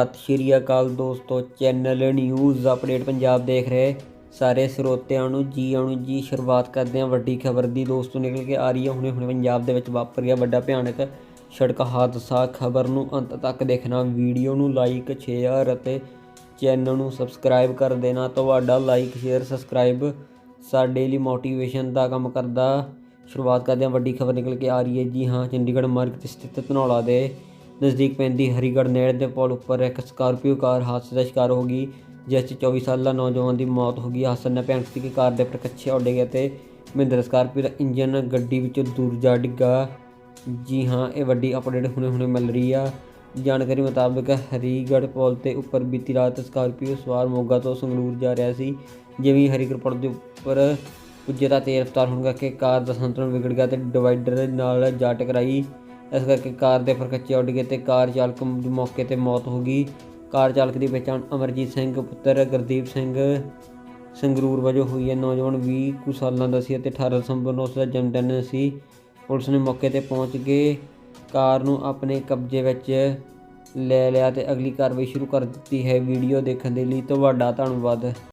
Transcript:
ਸਤਿ ਸ਼੍ਰੀ ਅਕਾਲ ਦੋਸਤੋ, channel news update Punjab ਦੇਖ ਰਹੇ ਸਾਰੇ ਸਰੋਤਿਆਂ ਨੂੰ ਜੀ ਆਉਣ ਜੀ। ਸ਼ੁਰੂਆਤ ਕਰਦੇ ਹਾਂ ਵੱਡੀ ਖਬਰ ਦੀ। ਦੋਸਤੋ, ਨਿਕਲ ਕੇ ਆ ਰਹੀ ਹੈ ਹੁਣੇ ਹੁਣੇ ਪੰਜਾਬ ਦੇ ਵਿੱਚ ਵਾਪਰ ਗਿਆ ਵੱਡਾ ਭਿਆਨਕ ਸੜਕ ਹਾਦਸਾ। ਖਬਰ ਨੂੰ ਅੰਤ ਤੱਕ ਦੇਖਣਾ, ਵੀਡੀਓ ਨੂੰ ਲਾਈਕ ਸ਼ੇਅਰ ਅਤੇ ਚੈਨਲ ਨੂੰ ਸਬਸਕ੍ਰਾਈਬ ਕਰ ਦੇਣਾ। ਤੁਹਾਡਾ ਲਾਈਕ ਸ਼ੇਅਰ ਸਬਸਕ੍ਰਾਈਬ ਸਾਡੇ ਲਈ ਮੋਟੀਵੇਸ਼ਨ ਦਾ ਕੰਮ ਕਰਦਾ। ਸ਼ੁਰੂਆਤ ਕਰਦੇ ਹਾਂ, ਵੱਡੀ ਖਬਰ ਨਿਕਲ ਕੇ ਆ ਰਹੀ ਹੈ। ਜੀ ਹਾਂ, ਚੰਡੀਗੜ੍ਹ ਮਾਰਗ ਤੇ ਸਥਿਤ ਧਨੌਲਾ ਦੇ ਨਜ਼ਦੀਕ ਪੈਂਦੀ ਹਰੀਗੜ੍ਹ ਨਹਿਰ ਦੇ ਪੁਲ ਉੱਪਰ ਇੱਕ ਸਕਾਰਪੀਓ ਕਾਰ ਹਾਦਸੇ ਦਾ ਸ਼ਿਕਾਰ ਹੋ ਗਈ, ਜਿਸ 'ਚ 24 ਸਾਲਾ ਨੌਜਵਾਨ ਦੀ ਮੌਤ ਹੋ ਗਈ। ਹਾਦਸੇ ਨਾਲ ਭਿਆਨਕ ਸੀ ਕਿ ਕਾਰ ਦੇ ਪ੍ਰਕੱਛੇ ਉੱਡ ਗਏ ਤੇ ਮਹਿੰਦਰ ਸਕਾਰਪੀਓ ਦਾ ਇੰਜਨ ਗੱਡੀ ਵਿੱਚੋਂ ਦੂਰ ਜਾ ਡਿੱਗਾ। ਜੀ ਹਾਂ, ਇਹ ਵੱਡੀ ਅਪਡੇਟ ਹੁਣੇ ਹੁਣੇ ਮਿਲ ਰਹੀ ਆ। ਜਾਣਕਾਰੀ ਮੁਤਾਬਕ ਹਰੀਗੜ੍ਹ ਪੁਲ ਤੇ ਉੱਪਰ ਬੀਤੀ ਰਾਤ ਸਕਾਰਪੀਓ ਸਵਾਰ ਮੋਗਾ ਤੋਂ ਸੰਗਰੂਰ ਜਾ ਰਿਹਾ ਸੀ, ਜਿਵੇਂ ਹਰੀਗੜ੍ਹ ਪੁਲ ਦੇ ਉੱਪਰ ਪੁੱਜੇ ਤਾਂ ਤੇਜ਼ ਰਫ਼ਤਾਰ ਹੋਣ ਕਰਕੇ ਕਾਰ ਦਾ ਸੰਤੁਲਨ ਵਿਗੜ ਗਿਆ ਤੇ ਡਿਵਾਈਡਰ ਨਾਲ ਜਾ ਟਕਰਾਈ। ਇਸ ਕਰਕੇ ਕਾਰ ਦੇ ਫਰਕੱਚੇ ਉੱਡ ਗਏ ਤੇ ਕਾਰ ਚਾਲਕ ਦੀ ਮੌਕੇ ਤੇ ਮੌਤ ਹੋ ਗਈ। ਕਾਰ ਚਾਲਕ ਦੀ ਪਛਾਣ ਅਮਰਜੀਤ ਸਿੰਘ, ਪੁੱਤਰ ਗੁਰਦੀਪ ਸਿੰਘ ਸੰਗਰੂਰ ਵਜੋਂ ਹੋਈ ਹੈ। ਨੌਜਵਾਨ 20 ਕੁ ਸਾਲਾਂ ਦਾ ਸੀ ਅਤੇ 18 ਦਸੰਬਰ ਨੂੰ ਉਸ ਦਾ ਜਨਮ ਦਿਨ ਸੀ। ਪੁਲਿਸ ਨੇ ਮੌਕੇ ਤੇ ਪਹੁੰਚ ਕੇ ਕਾਰ ਨੂੰ ਆਪਣੇ ਕਬਜ਼ੇ ਵਿੱਚ ਲੈ ਲਿਆ ਤੇ ਅਗਲੀ ਕਾਰਵਾਈ ਸ਼ੁਰੂ ਕਰ ਦਿੱਤੀ ਹੈ। ਵੀਡੀਓ ਦੇਖਣ ਦੇ ਲਈ ਤੁਹਾਡਾ ਧੰਨਵਾਦ।